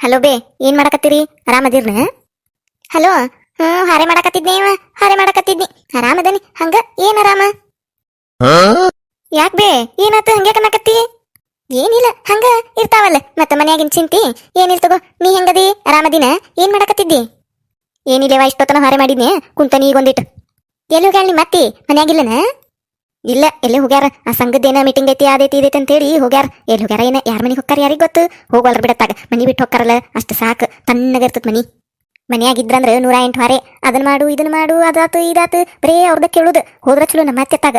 Hello ಬೇ, ಏನ್ ಮಾಡಕತ್ತೀರಿ? ಆರಾಮದಿರ್ನ hello, ಹ್ಮ್, ಹರೆ ಮಾಡಕತ್ತಿದ್ನಿ ಹಾರೆ ಮಾಡಕತ್ತಿದ್ನಿ. ಆರಾಮದನಿ ಹಂಗ? ಏನ್ ಆರಾಮ? ಯಾಕ್ ಬೇ, ಏನಾತ ಹಂಗೆ ಕಣಕತ್ತಿ ಏನಿಲ್ಲ, ಹಂಗ, ಇರ್ತಾವಲ್ಲ, ಮತ್ತ ಮನ್ಯಾಗಿನ್ ಚಿಂತಿ, ಏನಿಲ್ ತಗೋ, ನೀ ಹೆಂಗದಿ ಆರಾಮದಿನ ಏನ್ ಮಾಡಕತ್ತಿದ್ದಿ? ಏನಿಲ್ಲವ, ಇಷ್ಟೊತ್ತನ ಹಾರೆ ಮಾಡಿದ್ನಿ ಕುಂತನಿ ನೀ ಒಂದಿಟ್ಟು ಎಲ್ಲಿ ಮತ್ತಿ? ನಿಮ್ಮ ಅತ್ತಿ ಮನ್ಯಾಗಿಲ್ಲನ ಇಲ್ಲ, ಎಲ್ಲಿ ಹೋಗ್ಯಾರ? ಆ ಸಂಘದ್ದೇನ ಮೀಟಿಂಗ್ ಐತಿ ಅದೈತಿ ಇದೈತಿ ಅಂತೇಳಿ ಹೋಗ್ಯಾರ. ಎಲ್ಲಿ ಹೋಗ್ಯಾರ, ಏನ, ಯಾರ ಮನೆಗೆ ಹೋಗ್ತಾರ ಯಾರಿಗ್ ಗೊತ್ತು? ಹೋಗಲ್ರ ಬಿಡತ್ತಾಗ. ಮನಿ ಬಿಟ್ಟು ಹೋಗ್ತಾರಲ್ಲ, ಅಷ್ಟು ಸಾಕು. ತಣ್ಣಗಿರ್ತದ ಮನಿ. ಮನ್ಯಾಗಿದ್ರಂದ್ರ ನೂರ ಎಂಟು ಹಾರೆ. ಅದನ್ನ ಮಾಡು ಇದನ್ನ ಮಾಡು, ಅದಾತು, ಇದಾತು. ಬರೇ ಅವ್ರದ ಕೇಳುದು. ಹೋದ್ರ ಚಲೋ ನಮ್ಮ ಅತ್ತೆತ್ತಾಗ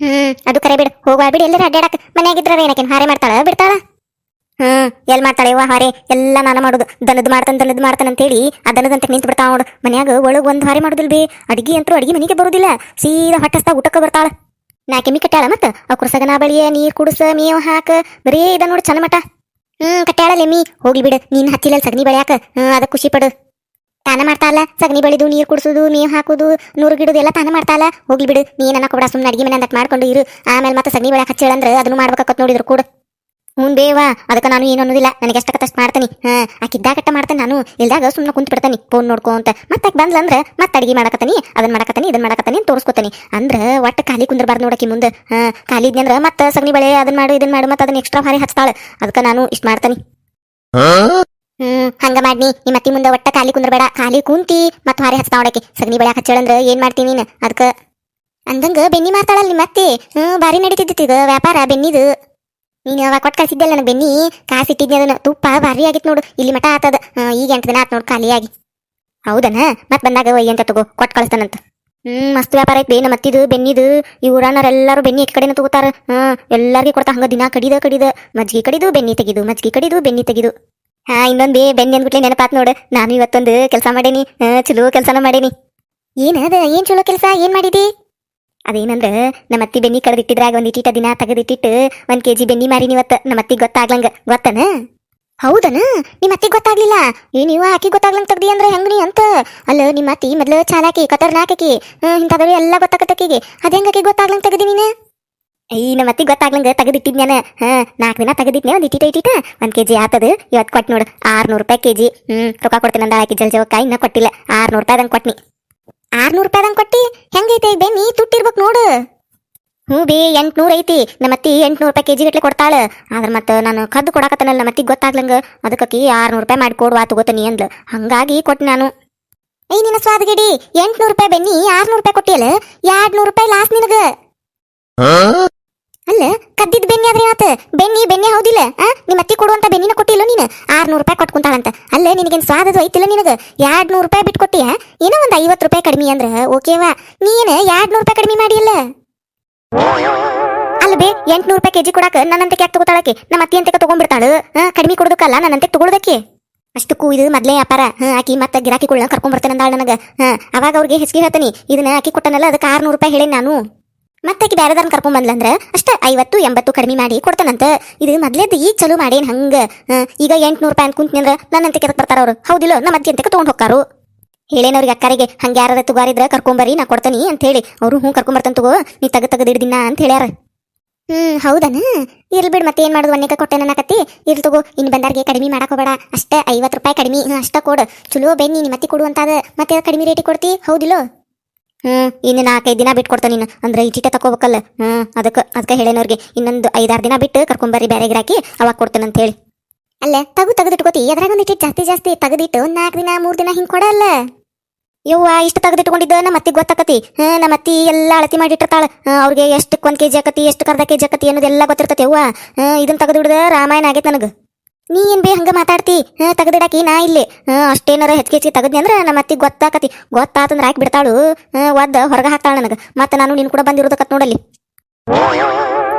ಹ್ಮ್, ಅದು ಕರೆ ಬಿಡು ಹೋಗುವ ಬಿಡಿ, ಎಲ್ಲರೂ ಅಡ್ಡಾಡಕ್ ಮನ್ಯಾಗಿದ್ರ ಏನಕೇನ್ ಹಾರೆ ಮಾಡ್ತಾಳ? ಬಿಡ್ತಾಳ. ಹ್ಮ್, ಎಲ್ ಮಾಡ್ತಾಳೆ ಯವ್ವ ಹಾರೆ? ಎಲ್ಲ ನಾನು ಮಾಡುದು. ದನದ್ ಮಾಡ್ತಾನೆ ದನದ್ ಮಾಡ್ತಾನೆ ಅಂತೇಳಿ ಆ ದನದಂತ ನಿಂತು ಬಿಡ್ತಾವ ನೋಡು. ಮನ್ಯಾಗ ಒಳಗ್ ಒಂದ್ ಹಾರೆ ಮಾಡೋದಿಲ್ಲ ಬಿ ಅಡಿಗೆ ಅಂತೂ ಅಡಿಗೆ ಮನೆಗೆ ಬರುದಿಲ್ಲ. ಸೀದಾ ಹೊಟ್ಟಸ್ತಾ ಊಟಕ್ಕೆ ಬರ್ತಾಳ. ನಾ ಕೆಮ್ಮಿ ಕಟ್ಟಾಳ ಮತ್ತ? ಆ ಕುರ್ಸಗನ ಬಳಿಯ ನೀರ್ ಕುಡಿಸ ಮೇವ್ ಹಾಕ, ಬರೀ ಇದ ನೋಡು ಚಂದ ಮಟ ಹ್ಮ್ ಕಟ್ಟಾಳ ಲೆಮ್ಮಿ. ಹೋಗ್ಲಿ ಬಿಡು, ನೀನ್ ಹಚ್ಚಿಲ್ಲ ಸಗಣಿ ಬೆಳ್ಯಾಕ. ಹ್ಮ್ ಅದ ಖುಷಿ ಪಡು. ತಾನ ಮಾಡ್ತಾಳ ಸಗಣಿ ಬಳಿದು ನೀರ್ ಕುಡಿಸೋದು, ಮೇವ್ ಹಾಕುದು, ನೂರು ಗಿಡದು ಎಲ್ಲ ತಾನ ಮಾಡ್ತಾಳ. ಹೋಗ್ಲಿ ಬಿಡು ನೀನ ಕೂಡ ಸುಮ್ಮನೆ ಅಡಿಗೆ ಮನೆ ಅಂತ ಮಾಡ್ಕೊಂಡು ಇರು. ಆಮೇಲೆ ಮತ್ತೆ ಸಗಣಿ ಬೆಳ್ಯಾಕ ಹಚ್ಚಿಳಂದ್ರ ಅದನ್ನು ಮಾಡ್ಬೇಕತ್ ನೋಡಿದ್ರು ಕೂಡ. ಹ್ಞೂ ಬೇವಾ ಅದಕ್ಕೆ ನಾನು ಏನು ಅನ್ನೋದಿಲ್ಲ. ನನಗೆ ಎಷ್ಟಕ್ಕಷ್ಟು ಮಾಡ್ತೀನಿ. ಹಾಂ, ಆಕಿದ್ದಾಗಟ್ಟ ಮಾಡ್ತೇನೆ ನಾನು. ಇಲ್ದಾಗ ಸುಮ್ಮನೆ ಕುಂತು ಬಿಡ್ತಾನೆ. ಫೋನ್ ನೋಡ್ಕೊಂತ ಮತ್ತೆ ಬಂದ್ಲ ಬಂದ್ಲಂದ್ರೆ ಮತ್ತೆ ಅಡಿಗೆ ಮಾಡಕತ್ತಾನಿ ಅದನ್ನ ಮಾಡಕತ್ತಾನಿ ಇದನ್ನ ಮಾಡಕತ್ತಾನಿ ಅಂತ ತೋರಿಸ್ಕೊತಾನಿ. ಅಂದ್ರೆ ಒಟ್ಟು ಖಾಲಿ ಕುಂದ್ರಬಾರ್ದು ನೋಡಕ್ಕೆ ಮುಂದೆ. ಹಾಂ, ಖಾಲಿ ಇದ್ನಂದ್ರೆ ಮತ್ತೆ ಸಗಣಿ ಬಳೆ ಅದನ್ನ ಮಾಡು ಇದನ್ನ ಮಾಡು, ಮತ್ತೆ ಅದನ್ನ ಎಕ್ಸ್ಟ್ರಾ ಭಾರಿ ಹಚ್ತಾಳೆ. ಅದಕ್ಕೆ ನಾನು ಇಷ್ಟು ಮಾಡ್ತಾನೆ. ಹ್ಮ್, ಹಂಗ ಮಾಡ್ನಿ. ನಿಮ್ಮ ಅತ್ತಿ ಮುಂದೆ ಒಟ್ಟ ಖಾಲಿ ಕುಂದ್ರಬೇಡ. ಖಾಲಿ ಕುಂತಿ ಮತ್ತೆ ಹಾರಿ ಹಚ್ತಾ ನೋಡಕ್ಕೆ ಸಗಣಿ ಬಳೆ ಹಚ್ಚಳಂದ್ರೆ ಏನ್ ಮಾಡ್ತೀನಿ ನೀನು? ಅದಕ್ಕೆ ಅಂದಂಗ ಬೆನ್ನಿ ಮಾತಾಡಲ್ಲ ನಿಮ್ಮ ಅತ್ತಿ. ಹ್ಮ್, ಭಾರಿ ನಡೀತಿದ್ದಿತ್ತು ವ್ಯಾಪಾರ ಬೆನ್ನಿದು ನೀನು ಯಾವಾಗ ಕೊಟ್ಟು ಕಳಿಸಿದ್ದೆಲ್ಲ ನನಗೆ ಬೆನ್ನಿ? ಕಾಸು ಇಟ್ಟಿದ್ನಿ ಅದನ್ನ. ತುಪ್ಪ ಭಾರಿ ಆಗಿತ್ತು ನೋಡು. ಇಲ್ಲಿ ಮಠ ಆತದ ಈಗ ಎಂಟು ದಿನ ಆತು ನೋಡು ಖಾಲಿಯಾಗಿ ಹೌದನ? ಮತ್ತೆ ಬಂದಾಗ ಒಯ್ಯ ಅಂತ ತಗೋ. ಕೊಟ್ಟು ಕಳಿಸ್ತಾನಂತ. ಹ್ಮ್, ಮಸ್ತ್ ವ್ಯಾಪಾರ ಐತಿ ನಮ್ಮ ಮತ್ತಿದು ಬೆನ್ನಿದು. ಈ ಊರನರೆಲ್ಲರೂ ಬೆನ್ನಿ ಈ ಕಡೆನ ತಗೋತಾರ. ಹಾ, ಎಲ್ಲಾರಿಗೆ ಕೊಡ್ತಾ. ಹಂಗ ದಿನ ಕಡಿದ ಕಡಿದ. ಮಜ್ಜಿಗೆ ಕಡಿದು, ಬೆನ್ನಿ ತೆಗಿದು. ಮಜ್ಜಿಗೆ ಕಡಿದು, ಬೆನ್ನಿ ತೆಗಿದು. ಹಾ, ಇನ್ನೊಂದ್ ಬೆನ್ನಿ ಅಂದ್ಬಿಟ್ಲೆ ನೆನಪಾತ್ ನೋಡು. ನಾನು ಇವತ್ತೊಂದು ಕೆಲಸ ಮಾಡೇನಿ. ಚಲೋ ಕೆಲಸನ ಮಾಡೇನಿ. ಏನದ ಏನ್ ಚಲೋ ಕೆಲಸ? ಏನ್ ಮಾಡಿದಿ? ಅದೇನಂದ್ರ, ನಮ್ಮ ಅತ್ತಿ ಬೆನ್ನಿ ಕಡ್ದಿಟ್ಟಿದ್ರಾಗ ಒಂದ್ ಇಟ್ಟಿಟ್ಟ ದಿನ ತೆಗೆದಿಟ್ಟಿಟ್ಟು ಒಂದ್ ಕೆಜಿ ಬೆನ್ನಿ ಮಾರಿನಿ ಇವತ್ತು ನಮ್ಮ ಅತ್ತಿ ಗೊತ್ತಾಗ್ಲಂಗ. ಗೊತ್ತನ? ಹೌದನ? ನಿಮ್ಮ ಅತ್ತಿ ಗೊತ್ತಾಗ್ಲಿಲ್ಲ. ಏ, ನೀವು ಆಕಿ ಗೊತ್ತಾಗ್ಲಂಗ ತೆಗ್ದಿ ಅಂದ್ರೆ ಹೆಂಗ್ ನೀ ಅಂತ? ಅಲ್ಲ, ನಿಮ್ಮ ಅತ್ತಿ ಮೊದ್ಲು ಚಾಲಾಕಿ ಕತರ್ನಾಕಿ ಇಂಥದವಿ ಎಲ್ಲ ಗೊತ್ತಾಕತ್ತಕಿಗೆ ಅದ ಹೆಂಗಾಕಿ ಗೊತ್ತಾಗ್ಲಂಗ ತೆಗ್ದಿ ನೀನು? ಏಯ್ ನಮ್ಮ ಅತ್ತಿ ಗೊತ್ತಾಗ್ಲಂಗ ತೆಗೆದಿಟ್ಟಿದ್ನ್ಯಾನ? ಹಾ, ನಾಲ್ಕು ದಿನ ತೆಗೆದಿಟ್ನೆ ಒಂದ್ ಇಟ್ಟಿಟ ಇಟ್ಟಿಟ ಒಂದ್ ಕೆಜಿ ಆತದು ಇವತ್ತು ಕೊಟ್ಟು ನೋಡು, ಆರ್ನೂರು ರೂಪಾಯಿ ಕೆಜಿ. ಹ್ಮ್, ರೊಕ್ಕ ಕೊಡ್ತೀನಿ ಅಂದ ಆಕಿ ಜಲ್ ಜವಕ್ಕ ಇನ್ನ ಕೊಟ್ಟಿಲ್ಲ. ಆರ್ನೂರು ರೂಪಾಯಿದಂಗ್ ಕೊಟ್ನಿ. ಆರ್ನೂರು ರೂಪಾಯಿದಂಗ್ ಕೊಟ್ಟಿ? ಹೆಂಗೈತೆ? ಬೆನ್ನಿ ತುಟ್ಟಿರ್ಬೇಕು ನೋಡು. ಹ್ಞೂ ಬೇ, ಎಂಟ್ನೂರು ಐತಿ. ನಮ್ಮ ಅತ್ತಿ ಎಂಟ್ನೂರು ರೂಪಾಯಿ ಕೆ ಜಿ ಗಟ್ಲೆ ಕೊಡ್ತಾಳ. ಆದ್ರೆ ಮತ್ತೆ ನಾನು ಕದ್ದು ಕೊಡಕತ್ತನಲ್ಲ, ನಮ್ಮ ಅತ್ತಿಗೆ ಗೊತ್ತಾಗ್ಲಂಗ. ಅದಕ್ಕಿ ಆರ್ನೂರು ರೂಪಾಯಿ ಮಾಡಿ ಕೊಡುವ ತಗೋತೀನಿ ಅಂದ್ಲು. ಹಂಗಾಗಿ ಕೊಟ್ಟು ನಾನು. ಏಯ್ ನಿನ್ನ ಸ್ವಾದಗಿಡಿ ಎಂಟ್ನೂರು ರೂಪಾಯಿ ಬೆನ್ನಿ ಆರ್ನೂರು ರೂಪಾಯಿ ಕೊಟ್ಟಿಯಲ್ಲ? ಎರಡ್ನೂರು ರೂಪಾಯಿ ಲಾಸ್ ನಿನಗ. ಅಲ್ಲ ಕದ್ದಿದ್ ಬೆನ್ನಿ ಆದ್ರೆ ಆತ ಬೆನ್ನಿ ಬೆನ್ನಿ ಹೌದಿಲ್ಲ, ಆ? ನಿಮ್ಮ ಅತ್ತಿ ಕೊಡುವಂತ ಬೆನ್ನಿನ ಕೊಟ್ಟಿಲ್ಲ ನೀನು? ಆರ್ನೂರು ರೂಪಾಯಿ ಕೊಟ್ಕೊಂತಾಳಂತ ಕುಂತಾಳಂತ. ಅಲ್ಲ ನಿನಗೇನು ಸ್ವಾದದು ಐತಿಲ್ಲ ನಿನಗೆ? ಎರಡ್ ನೂರು ರೂಪಾಯಿ ಬಿಟ್ಟು ಕೊಟ್ಟಿಯ? ಏನೋ ಒಂದು ಐವತ್ತು ರೂಪಾಯಿ ಕಡಿಮೆ ಅಂದ್ರೆ ಓಕೆವಾ ನೀನು ಎರಡ್ ನೂರು ರೂಪಾಯಿ ಕಡಿಮೆ ಮಾಡಿಯಲ್ಲ? ಅಲ್ಲ ಬೇ, ಎಂಟ್ನೂರು ರೂಪಾಯಿ ಕೆಜಿ ಕೊಡಾಕ ನನ್ನಂತಕ್ಕೆ ಯಾಕೆ ತಗೋತಾಳಕ್ಕೆ? ನಮ್ಮ ಅತ್ತಿ ಅಂತಕ್ಕೆ ತಗೊಂಡ್ಬಿಡ್ತಾಳು. ಕಡಿಮೆ ಕೊಡೋದಕ್ಕಲ್ಲ ನನ್ನಂತೆ ತಗೊಳ್ದಕ್ಕೆ? ಅಷ್ಟಕ್ಕೂ ಇದು ಮೊದಲೇ ವ್ಯಾಪಾರ. ಹಾ ಆಕಿ ಮತ್ತೆ ಗಿರಾಕಿ ಕೊಡ್ಲ ಬರ್ತಾನೆ ಅಂದಾಳ ನನಗೆ. ಹಾ ಅವಾಗ ಅವ್ರಿಗೆ ಹೆಚ್ಚಿಗೆ ಹೇಳ್ತಾನಿ. ಇದನ್ನ ಆಕಿ ಕೊಟ್ಟನಲ್ಲ, ಅದಕ್ಕೆ ಆರ್ನೂರು ರೂಪಾಯಿ ಹೇಳಿ ನಾನು? ಮತ್ತೆ ಆಕಿ ಬ್ಯಾರೆದಾರನ್ ಕರ್ಕೊಂಡ್ ಬಂದ್ಲಂದ್ರ ಅಷ್ಟ ಐವತ್ತು, ಎಂಬತ್ತು ಕಡಿಮೆ ಮಾಡಿ ಕೊಡ್ತಾನಂತ. ಇದು ಮೊದ್ಲೇದ್ ಈ ಚಲೋ ಮಾಡೇನ್ ಹಂಗ? ಈಗ ಎಂಟ್ನೂರು ರೂಪಾಯಿ ಅಂತ ಕುಂತ್ನಂದ್ರ ನನ್ನಂತೆ ಕೆದಕ್ ಬರ್ತಾರ ಅವ್ರು? ಹೌದಿಲ್ಲ ನಮ್ಮ ಅತ್ತಿ ಅಂತ ತಗೊಂಡ್ ಹೋಗ್ತಾರು. ಹೇಳೇನವ್ರಿಗೆ ಅಕ್ಕರಿಗೆ, ಹಂಗೆ ಯಾರು ತುಗಾರಿದ್ರೆ ಕರ್ಕೊಂಬರಿ ನಾ ಕೊಡ್ತಾನಿ ಅಂತ ಹೇಳಿ ಅವರು ಹ್ಞೂ ಕರ್ಕೊಂಬರ್ತಾನೆ ತಗೋ, ನೀ ತಗ ತಗದ ಹಿಡ್ದಿನ ಅಂತ ಹೇಳ್ಯಾರ. ಹ್ಞೂ ಹೌದನ? ಇರ್ಲಿ ಬಿಡು ಮತ್ತೆ ಏನು ಮಾಡುದು? ಒನ್ನೇಕ ಕೊಟ್ಟೆ ಅನ್ನಕತ್ತಿ ಇರ್ಲಿ ತಗೋ ಇನ್ನು ಬಂದಾರ್ಗೆ ಕಡಿಮೆ ಮಾಡಕೋಬೇಡ ಅಷ್ಟೇ ಐವತ್ತು ರೂಪಾಯಿ ಕಡಿಮೆ ಅಷ್ಟೇ ಕೊಡು. ಚಲೋ ಬೆನ್ನಿ ನಿಮ್ಮ ಮತ್ತೆ ಕೊಡು ಅಂತಾದ ಮತ್ತೆ ಕಡಿಮೆ ರೇಟಿಗೆ ಕೊಡ್ತಿ? ಹೌದಿಲ್ಲೋ? ಹ್ಮ್. ಇನ್ನು ನಾಲ್ಕೈದು ದಿನ ಬಿಟ್ಟು ಕೊಡ್ತಾನೆ ನೀನು ಅಂದ್ರೆ ಈ ಚೀಟ ತಕೋಬೇಕಲ್ಲ ಹ್ಮ್ ಅದಕ್ಕೆ ಅದಕ್ಕೆ ಹೇಳೇನವ್ರಿಗೆ ಇನ್ನೊಂದು ಐದಾರು ದಿನ ಬಿಟ್ಟು ಕರ್ಕೊಂಬರ್ರಿ ಬೇರೆ ಗಿರಾಕಿ ಅವಾಗ ಕೊಡ್ತೇನೆ ಅಂತ ಹೇಳಿ. ಅಲ್ಲ ತಗು ತೆಗೆದಿಟ್ಕೋತಿ ಎದ್ರಾಗ ಚೀಟ್ ಜಾಸ್ತಿ ಜಾಸ್ತಿ ತೆಗೆದಿಟ್ಟು ಒಂದ್ ನಾಲ್ಕು ದಿನ ಮೂರು ದಿನ ಹಿಂಗೆ ಕೊಡಲ್ಲ. ಯವ್ವ ಇಷ್ಟು ತೆಗೆದಿಟ್ಕೊಂಡಿದ್ದ ನಮ್ಮ ಮತ್ತಿಗೆ ಗೊತ್ತಾಕತಿ. ಹ್ಮ್ ನಮ್ಮ ಅತ್ತಿ ಎಲ್ಲ ಅಳತಿ ಮಾಡಿಟ್ಟಿರ್ತಾಳ. ಅವ್ರಿಗೆ ಎಷ್ಟಕ್ಕೆ ಒಂದ್ ಕೆಜಿ ಆಕತಿ ಎಷ್ಟು ಅರ್ಧ ಕೆಜಿ ಆಕತಿ ಅನ್ನೋದೆಲ್ಲ ಗೊತ್ತಿರ್ತತಿ ಯವ್ವ. ಇದನ್ ಇದನ್ನ ತೆಗೆದು ರಾಮಾಯಣ ಆಗೈತೆ ನನಗೆ. ನೀ ಏನ್ ಬೇ ಹಂಗ ಮಾತಾಡ್ತಿ? ಹಾ, ತೆಗೆದಿಡಾಕಿ ನಾ ಇಲ್ಲಿ. ಅಷ್ಟೇನಾರ ಹೆಚ್ಚಿಗೆ ಹೆಚ್ಚಿಗೆ ತೆಗದ್ನಿ ಅಂದ್ರೆ ನಮ್ಮ ಅತ್ತಿ ಗೊತ್ತಾಕತಿ. ಗೊತ್ತಾತಂದ್ರೆ ಹಾಕಿ ಬಿಡ್ತಾಳು. ಹಾ, ಒದ್ದ ಹೊರಗ ಹಾಕ್ತಾಳ ನನಗೆ. ಮತ್ತೆ ನಾನು ನಿನ್ ಕೂಡ ಬಂದಿರೋದಕ್ಕತ್ ನೋಡಲ್ಲಿ.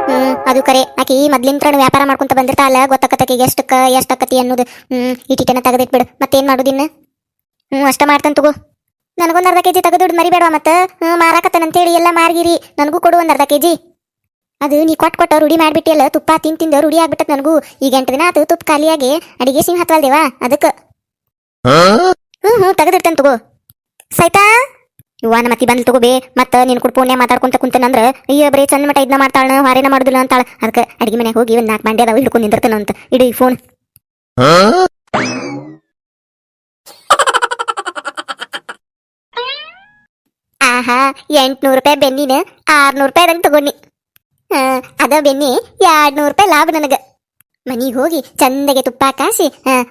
ಹ್ಮ್, ಅದು ಕರೆ. ಆಕಿ ಮೊದ್ಲಿಂತ್ರ ವ್ಯಾಪಾರ ಮಾಡ್ಕೊಂತ ಬಂದಿರ್ತಾಳ ಗೊತ್ತಾಕತ್ತಕಿ ಎಷ್ಟಕ್ಕ, ಎಷ್ಟಾಕತಿ ಅನ್ನೋದು. ಹ್ಮ್ ಇಟಿಟನ ತೆಗೆದಿಟ್ಬಿಡು ಮತ್ತೇನ್ ಮಾಡೋದಿನ್ನ ಹ್ಮ್, ಅಷ್ಟ ಮಾಡ್ತಾನೆ ತಗೋ. ನನಗೊಂದ್ ಅರ್ಧ ಕೆಜಿ ತೆಗೆದು ಮರಿಬೇಡವಾ ಮತ್ತೆ? ಹ್ಮ್ ಮಾರಾಕತ್ತನಂತೇಳಿ ಎಲ್ಲ ಮಾರ್ಗಿರಿ. ನನಗೂ ಕೊಡು ಒಂದು ಅರ್ಧ ಕೆಜಿ. ಅದು ನೀ ಕೊಟ್ಟ ಕೊಟ್ಟ ರೂಢಿ ಮಾಡಿಬಿಟ್ಟಿಲ್ಲ ತುಪ್ಪ ತಿನ್ ತಿಂದ ರೂಢಿ ಆಗ್ಬಿಟ್ಟದ ನನಗೂ. ಈಗ ಎಂಟು ದಿನ ಆತು ತುಪ್ಪ ಖಾಲಿಯಾಗಿ ಅಡಿಗೆ ಸಿಂಗ್ ಹತ್ತವಲ್ದೇವ ಅದಕ್ಕ. ಹ್ಞೂ ಹ್ಞೂ ತೆಗೆದಿರ್ತೇನೆ ತಗೋ. ಸೈತಾ? ಇವ ನಮ್ಮ ಮತ್ತಿ ಬಂದ್ ತಗೋಬೇ. ಮತ್ತು ನೀನು ಕುಡ್ ಪುಣ್ಯ ಮಾತಾಡ್ಕೊಂತ ಕುಂತನಂದ್ರೆ ಅಯ್ಯ ಬರೀ ಚಂದ ಮಟ್ಟ ಇದನ್ನ ಮಾಡ್ತಾಳ ಹಾರೇನ ಮಾಡುದಿಲ್ಲ ಅಂತಾಳ. ಅದಕ್ಕೆ ಅಡಿಗೆ ಮನೆಗೆ ಹೋಗಿ ಒಂದು ನಾಲ್ಕು ಮಂಡ್ಯ ಹಿಡ್ಕೊಂಡು ನಿಂದಿರ್ತಾನ ಅಂತ. ಇಡಿ ಈ ಫೋನ್ ಆಹಾ ಎಂಟ್ನೂರು ರೂಪಾಯಿ ಬೆನ್ನಿನ ಆರ್ನೂರು ರೂಪಾಯಿ ಅದಂಗೆ ತಗೊಂಡಿ. ಅದ ಬೆನ್ನಿ ಎರಡ್ ನೂರು ರೂಪಾಯಿ ಲಾಭ ನನಗ. ಮನಿಗೆ ಹೋಗಿ ಚಂದಗೆ ತುಪ್ಪ ಕಾಸಿ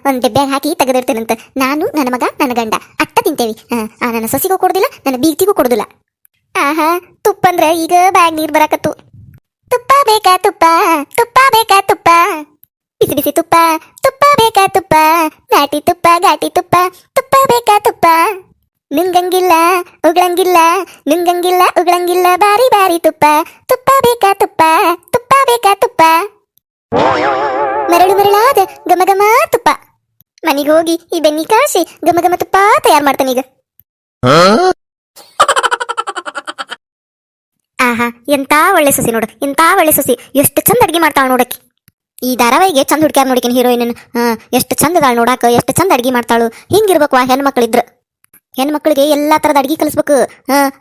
ಒಂದು ಡಬ್ಬ್ಯಾಗ ಹಾಕಿ ತೆಗೆದಿರ್ತೇನಂತ ನಾನು ನನ್ನ ಮಗ ನನ್ನ ಗಂಡ ಅಟ್ಟ ತಿಂತೇವಿ. ಆ, ನನ್ನ ಸೊಸಿಗೂ ಕೊಡುದಿಲ್ಲ ನನ್ನ ಬೀಗ್ತಿಗೂ ಕೊಡುದಿಲ್ಲ. ಆಹಾ ತುಪ್ಪ ಅಂದ್ರೆ ಈಗ ಬ್ಯಾಗ್ ನೀರ್ ಬರಾಕತ್ತು. ತುಪ್ಪ ಬೇಕಾ ತುಪ್ಪ ತುಪ್ಪ ಬೇಕಾ ತುಪ್ಪ? ಬಿಸಿ ಬಿಸಿ ತುಪ್ಪ ತುಪ್ಪ ಬೇಕಾ ತುಪ್ಪ? ಘಾಟಿ ತುಪ್ಪ ಘಾಟಿ ತುಪ್ಪ ತುಪ್ಪ ಬೇಕಾ ತುಪ್ಪ? ನುಂಗಂಗಿಲ್ಲ, ಉಗಳಂಗಿಲ್ಲ ನುಂಗಂಗಿಲ್ಲ, ಉಗಳಂಗಿಲ್ಲ, ಬಾರಿ ಬಾರಿ ತುಪ್ಪ. ತುಪ್ಪ ಬೇಕಾ ತುಪ್ಪ ತುಪ್ಪ ಬೇಕಾ ತುಪ್ಪ. ಮರಳು ಮರಳಾದ ಘಮ ತುಪ್ಪ. ಮನೆಗೆ ಹೋಗಿ ಈ ಬೆನ್ನಿ ಕಾಸಿ ಗಮಗಮ ಗಮ ತುಪ್ಪ ತಯಾರು ಮಾಡ್ತಾನೆ ಈಗ. ಆಹಾ, ಎಂತ ಒಳ್ಳೆ ಸಸಿ ನೋಡು, ಎಂತ ಒಳ್ಳೆ ಸಸಿ. ಎಷ್ಟು ಚಂದ ಅಡ್ಗೆ ಮಾಡ್ತಾಳ ನೋಡಕ್ಕೆ. ಈ ಧಾರಾವಾಹಿಗೆ ಚಂದ ಹುಡ್ಕ್ಯಾರ ನೋಡಿಕಿನ ಹೀರೋಯಿನ್. ಎಷ್ಟು ಚಂದ ಅದಾಳ ನೋಡಾಕ, ಎಷ್ಟು ಚಂದ ಅಡ್ಗೆ ಮಾಡ್ತಾಳು. ಹಿಂಗಿರ್ಬೇಕು ಆ ಹೆಣ್ಮಕ್ಳಿದ್ರ. ಹೆಣ್ಮಕ್ಳಿಗೆ ಎಲ್ಲಾ ತರದ ಅಡ್ಗಿ ಕಲಿಸ್ಬೇಕು.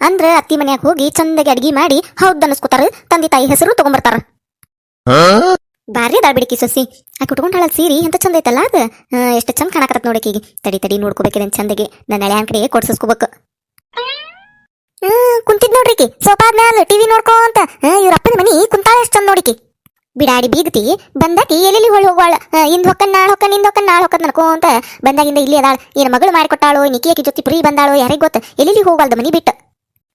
ಅಂದ್ರ ಅತ್ತಿ ಮನ್ಯಾಗ ಹೋಗಿ ಚಂದಗೆ ಅಡ್ಗಿ ಮಾಡಿ ಹೌದ್ ಅನಸ್ಕೋತಾರ ತಂದೆ ತಾಯಿ ಹೆಸರು ತಗೊಂಬರ್ತಾರ. ಬಾರಿ ಬಿಡಿಕಿ ಸೊಸಿ ಆ ಕುಟ್ಕೊಂಡಾಳ ಸೀರಿ ಎಂತ ಚಂದ ಐತಲ್ಲ ಅದ? ಎಷ್ಟು ಚಂದ ಕಾಣಕತ್ತ ನೋಡಕ್ಕೆ ಈಗ ತಡಿ ತಡಿ ನೋಡ್ಕೋಬೇಕಿದೆ ಚಂದಗೆ. ನನ್ನ ಹಳೆಯನ್ ಕಡೆ ಕೊಡ್ಸಿಸ್ಕೋಬೇಕು. ಹ್ಮ್ ಕುಂತಿದ್ ನೋಡ್ರಿಕಿ ಸೋಫಾದ ಮ್ಯಾಲ ಟಿವಿ ಅಂತ. ಇವ್ರ ಅಪ್ಪನ ಮನಿ ಕುಂತಾಳ ಎಷ್ಟು ಚಂದ ನೋಡಿಕಿ ಬಿಡಾಡಿ ಬೀಗತಿ, ಬಂದಾಕಿ ಎಲ್ಲೆಲ್ಲಿ ಹೊಳ್ ಹೋಗ್ವಾಳ? ಇಂದ್ ಹೊಕ್ಕನ್ ನಾಳೆ ಹೊಕ್ಕನ್ ಇಂದ್ ಹೊಕ್ಕನ್ ನಾಳೆ ಅನ್ಕೊಂತ ಬಂದಾಗಿಂದ ಇಲ್ಲಿ ಅದಾಳ. ಏನ್ ಮಗಳು ಮಾಡಿಕೊಟ್ಟಾಳು ನಿಕ್ಕಿ ಆಕಿ ಜೊತೆ ಪ್ರೀ ಬಂದಾಳು, ಯಾರಿಗ್ ಗೊತ್ತ? ಎಲ್ಲೆಲ್ಲಿ ಹೋಗ್ವಾಳ್ದ ಮನಿ ಬಿಟ್ಟು?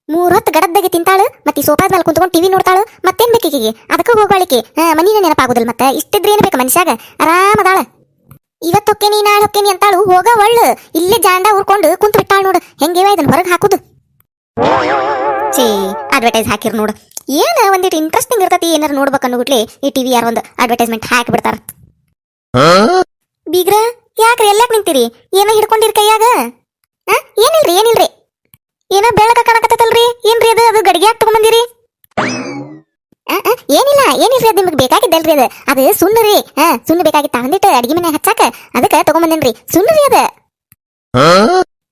ಮೂರ್ ಹೊತ್ತು ಗಡದ್ದಾಗೆ ತಿಂತಾಳು, ಮತ್ತೆ ಸೋಫಾದ ಮೇಲೆ ಕುಂತ್ಕೊಂಡು ಟಿವಿ ನೋಡ್ತಾಳು, ಮತ್ತೇನ್ ಬೇಕಿಗೆ ಅದಕ್ಕೆ ಹೋಗ್ವಾಳಿಕೆ ಮನಿನ ನೆನಪಾಗುದಿಲ್ಲ ಮತ್ತೆ, ಇಷ್ಟಿದ್ರೆ ಏನು ಬೇಕು ಮನುಷ್ಯಾಗ? ಆರಾಮದಾಳ ಇವತ್ತು ಹೊಕ್ಕೇನಿ, ನಾಳೆ ಹೊಕ್ಕೇನಿ ಅಂತಾಳು, ಹೋಗ ಒಳ್ಳು. ಇಲ್ಲೇ ಜಾಂಡ ಉರ್ಕೊಂಡು ಕುಂತ ಬಿಟ್ಟಾಳು ನೋಡು, ಹೆಂಗೇವ ಇದನ್ನ ಹೊರಗೆ ಹಾಕುದು? ಛೀ ಅಡ್ವರ್ಟೈಸ್ ಹಾಕಿರ್ ನೋಡು. ಏನ ಒಂದಿಟ್ಟು ಇಂಟ್ರೆಸ್ಟಿಂಗ್ ಇರ್ತತಿ ಏನಾರ ನೋಡ್ಬೇಕು ಅನ್ನೋಗುಟ್ಲೆ ಈ ಟಿವಿ ಯಾರ ಒಂದು ಅಡ್ವರ್ಟೈಸ್ಮೆಂಟ್ ಹಾಕಿ ಬಿಡ್ತಾರ ಬೀಗ್ರ ಯಾಕ್ರಿ ಎಲ್ಲಾಕ್ ನಿಂತೀರಿ? ಏನ ಹಿಡ್ಕೊಂಡಿರಿ ಕೈಯಾಗ? ಆ? ಏನಿಲ್ರಿ ಏನಿಲ್ರಿ? ಏನೋ ಬೆಳಕ ಕಾಣಕತ್ತಲ್ರಿ ಏನ್ರಿ ಅದು? ಅದು ಗಡಿಗೆ ಯಾಕೆ ತಗೊಂಬಂದಿರಿ? ಏನಿಲ್ಲ ಏನಿಲ್ರಿ ಅದು ನಿಮ್ಗೆ ಬೇಕಾಗಿದ್ದಲ್ರಿ ಅದು. ಅದು ಸುಣ್ಣರಿ ಹಾ ಸುಣ್ಣ ಬೇಕಾಗಿತ್ತ. ಅಂದಿಟ್ಟು ಅಡಿಗೆ ಮನೆ ಹಚ್ಚಾಕ ಅದಕ್ಕೆ ತಗೊಂಬಂದೇನ್ರಿ. ಸುಣ್ಣರಿ ಅದು.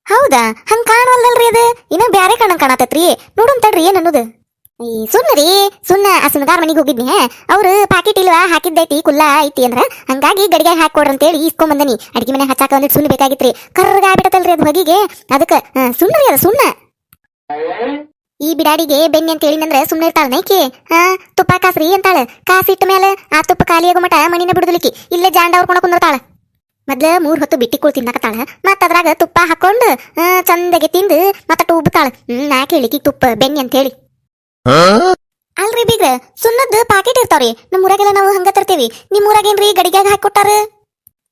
ಹೌದಾ? ಹಂಗ ಕಾಣವಲ್ದಲ್ರಿ ಅದು. ಇನ್ನ ಬ್ಯಾರೆ ಕಾಣಂಗ್ ಕಾಣತತ್ರಿ ನೋಡೋಣ ತಡ್ರಿ ಏನ್ ಅನ್ನೋದು. ಈ ಸುಣ್ಣ ರೀ ಸುಣ್ಣ ಆ ಸುಣ್ಣಗಾರ್ ಮನಿಗೆ ಹೋಗಿದ್ನಿ ಅವ್ರು ಪಾಕಿಟ್ ಇಲ್ವಾ, ಹಾಕಿದ್ದೈತಿ, ಕುಲ್ಲ ಐತಿ ಅಂದ್ರ. ಹಂಗಾಗಿ ಗಡಿಗೆ ಹಾಕೊಡ್ರಿ ಅಂತೇಳಿ ಇಸ್ಕೊಂಡ್ ಬಂದನಿ. ಅಡಿಗೆ ಮನೆ ಹಚ್ಚಾಕ ಒಂದಿಟ್ಟು ಸುಣ್ಣ ಬೇಕಾಗಿತ್ರಿ. ಕರ್ರಗ ಆಗ್ಬಿಡತಲ್ರಿ ಅದು ಹೊಗಿಗೆ. ಅದಕ್ಕ ಸುಣ್ಣ ರೀ ಸುಣ್ಣ ಈ ಬಿಡಾಡಿಗೆ ಬೆನ್ನಿ ಅಂತ ಹೇಳಿನಂದ್ರ ಸುಮ್ಮನೆ ಇರ್ತಾಳ ನೈಕಿ ಹಾ, ತುಪ್ಪ ಕಾಸ್ರಿ ಅಂತಾಳ. ಕಾಸಿಟ್ಟ ಮೇಲೆ ಆ ತುಪ್ಪ ಖಾಲಿ ಆಗೋ ಮಟ ಮಣಿನ ಬಿಡುದಲಿಕ್ಕಿ ಇಲ್ಲೇ ಜಾಂಡ ಅವ್ರ್ಕೊಂಡ ಕುಂದಿರ್ತಾಳ. ಮೊದ್ಲ ಮೂರ್ ಹೊತ್ತು ಬಿಟ್ಟಿ ಬಿಟ್ಟಿಕುಳ್ ತಿನ್ನಕತ್ತಾಳ ಮತ್ತ ಅದ್ರಾಗ ತುಪ್ಪ ಹಾಕೊಂಡು ಚಂದಗೆ ತಿಂದು ಮತ್ತ ಉಬ್ತಾಳ ಹ್ಮ್, ನಾ ಕೇಳಿಕಿ ತುಪ್ಪ, ಬೆನ್ನಿ ಅಂತ ಹೇಳಿ ಅಲ್ರಿ ಬೀಗ್ರ ಸುಣ್ಣದ ಪಾಕೆಟ್ ಇರ್ತಾವ್ರಿ. ನಮ್ಮ ಊರಾಗೆಲ್ಲ ನಾವು ಹಂಗ ತರ್ತೀವಿ. ನಿಮ್ ಊರಾಗೇನ್ರಿ ಗಡಿಗ್ಯಾಗ ಹಾಕಿ ಕೊಟ್ಟಾರ?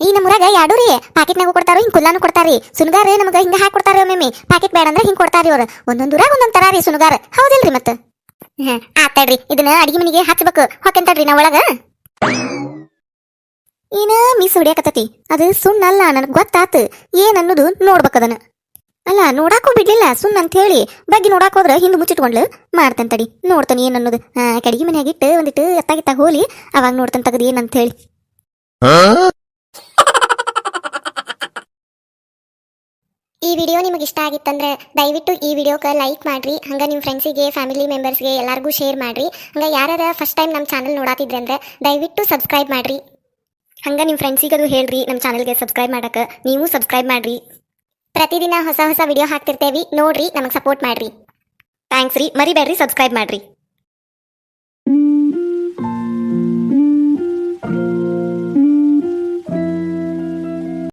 ಈ ನಮ್ಮ ಊರಾಗ ಯಾಡು ರೀ ಪಾಕೆಟ್ನಾಗ ಕೊಡ್ತಾರ ಹಿಂಗ್ ಕುಲ್ಲಾನು ಕೊಡ್ತಾರಿ ಸುನಗಾರ ನಮಗ ಹಿಂಗ ಹಾಕಿ ಕೊಡ್ತಾರ ಒಮ್ಮೆ ಪಾಕೆಟ್ ಬೇಡ ಅಂದ್ರೆ ಹಿಂಗ್ ಕೊಡ್ತಾರಿ ಅವ್ರ ಒಂದೊಂದ್ ಊರಾಗ ಒಂದೊಂದ್ ತರ ರೀ ಸುನಗಾರ ಹೌದಿಲ್ರಿ ಮತ್ತ? ಆತಾಡ್ರಿ. ಇದನ್ನ ಅಡಿಗೆ ಮನೆಗೆ ಹಾಕ್ಬೇಕು ಹೊಕ್ಕಂತಾಡ್ರಿ ನಾ ಒಳಗ. ಏನ ಮಿಸ್ ಹೊಡಿಯಾಕತ್ತತಿ? ಅದು ಸುಣ್ಣಲ್ಲ, ನನಗೆ ಗೊತ್ತಾತು. ಏನ್ ಅನ್ನೋದು ನೋಡ್ಬೇಕದನ ಅಲ್ಲ, ನೋಡಾಕೂ ಬಿಡ್ಲಿಲ್ಲ. ಸುಮ್ಮನೆ ಅಂತ ಹೇಳಿ ಬಗ್ಗೆ ನೋಡಾಕ್ ಹೋದ್ರೆ ಹಿಂದ್ ಮುಚ್ಚಿಟ್ಕೊಂಡ್ಲು. ಮಾಡ್ತೇನೆ ತಡಿ, ನೋಡ್ತಾನೆ ಏನ್ ಅನ್ನೋದು. ಕಡಿಗೆ ಮನ್ಯಾಗ ಇಟ್ಟು ಒಂದಿಟ್ಟು ಎತ್ತಾಗಿತ್ತ ಹೋಲಿ. ಅವಾಗ ನೋಡ್ತಾನೆ ತಗದ್ ಏನಂತ ಹೇಳಿ ಈ ವಿಡಿಯೋ ನಿಮಗೆ ಇಷ್ಟ ಆಗಿತ್ತಂದ್ರೆ ದಯವಿಟ್ಟು ಈ ವಿಡಿಯೋಕ್ಕೆ ಲೈಕ್ ಮಾಡ್ರಿ. ಹಂಗೆ ನಿಮ್ಮ ಫ್ರೆಂಡ್ಸಿಗೆ, ಫ್ಯಾಮಿಲಿ ಮೆಂಬರ್ಸ್ಗೆ ಎಲ್ಲರಿಗೂ ಶೇರ್ ಮಾಡ್ರಿ. ಹಂಗೆ ಯಾರ್ಯಾರ ಫಸ್ಟ್ ಟೈಮ್ ನಮ್ಮ ಚಾನಲ್ ನೋಡಾತಿದ್ರೆ ಅಂದ್ರೆ ದಯವಿಟ್ಟು ಸಬ್ಸ್ಕ್ರೈಬ್ ಮಾಡ್ರಿ. ಹಂಗೆ ನಿಮ್ಮ ಅದು ಹೇಳ್ರಿ ನಮ್ಮ ಚಾನಲ್ಗೆ ಸಬ್ಸ್ಕ್ರೈಬ್ ಮಾಡೋಕೆ. ನೀವು ಸಬ್ಸ್ಕ್ರೈಬ್ ಮಾಡ್ರಿ. ಪ್ರತಿದಿನ ಹೊಸ ಹೊಸ ವಿಡಿಯೋ ಹಾಕ್ತಿರ್ತೇವಿ. ನೋಡ್ರಿ ನಮಗೆ ಸಪೋರ್ಟ್ ಮಾಡ್ರಿ. ಥ್ಯಾಂಕ್ಸ್ ರೀ. ಮರಿಬೇಡ್ರಿ ಸಬ್ಸ್ಕ್ರೈಬ್ ಮಾಡ್ರಿ.